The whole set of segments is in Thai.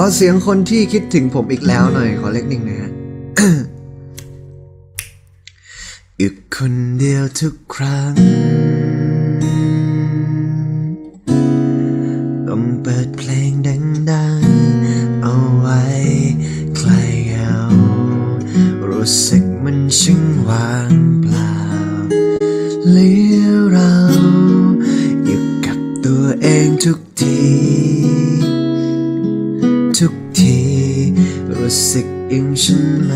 อเสียงคนที่คิดถึงผมอีกแล้วหน่อย ขอเลขหนึ่งนะฮะอีกคนเดียวทุกครั้ง ต้องเปิดเพลงดังๆ เอาไว้ใครเอารู้สึกมันช่างว่างเปล่าเหลือเราอยู่กับตัวเองทุกที อย่างฉันไหม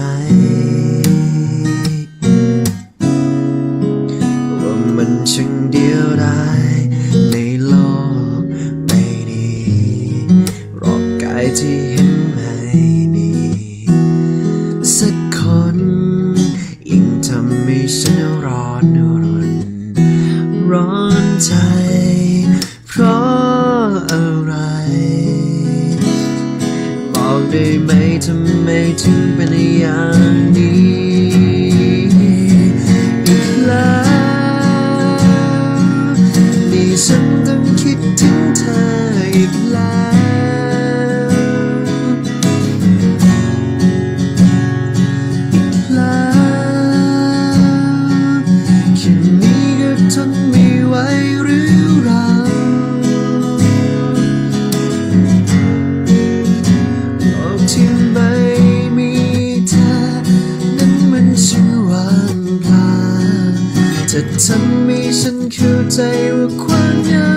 จะทำให้ฉันเข้าใจว่าความเหงา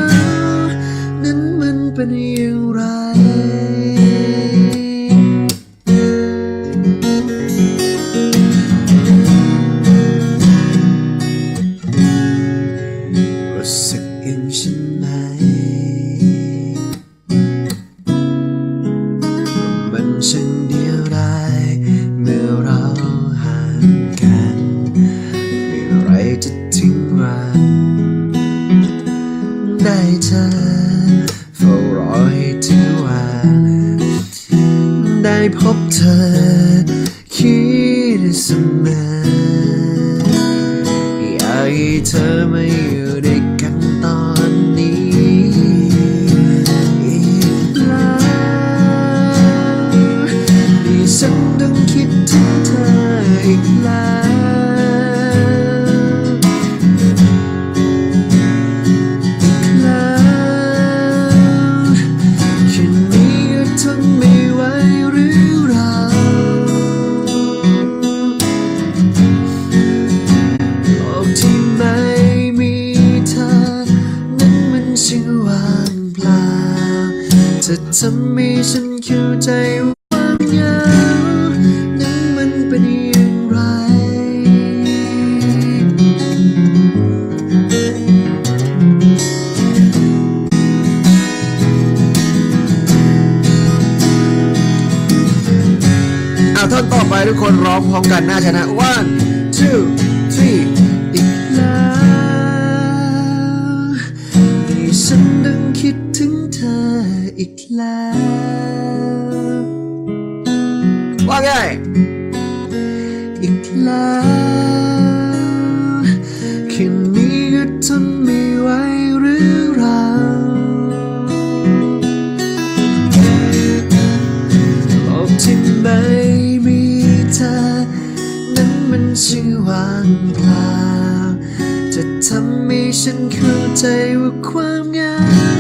นั้นมันเป็นอย่างไรรู้สึกอย่างฉันไหมมันช่า พบเธอ คิดเสมออยากให้เธอมาอยู่ด้วยกันตอนนี้อีกแล้วที่ฉันต้องคิดถึงเธออีกแล้ว ทำให้ฉันเข้าใจความเหงานั้นมันเป็นอย่างไรอะท่อนต่อไปทุกคนร้องพร้อมกันน่าชนะ one two three อีกแล้วที่ฉันต้องคิดถึง ออีกแล้ว ว่าไง อีกแล้วแค่นี้ก็ทนไม่ไหวหรือเราโลกที่ไม่มีเธอ นั้นมันช่างว่างเปล่าจะทำให้ฉันเข้าใจว่าความงาม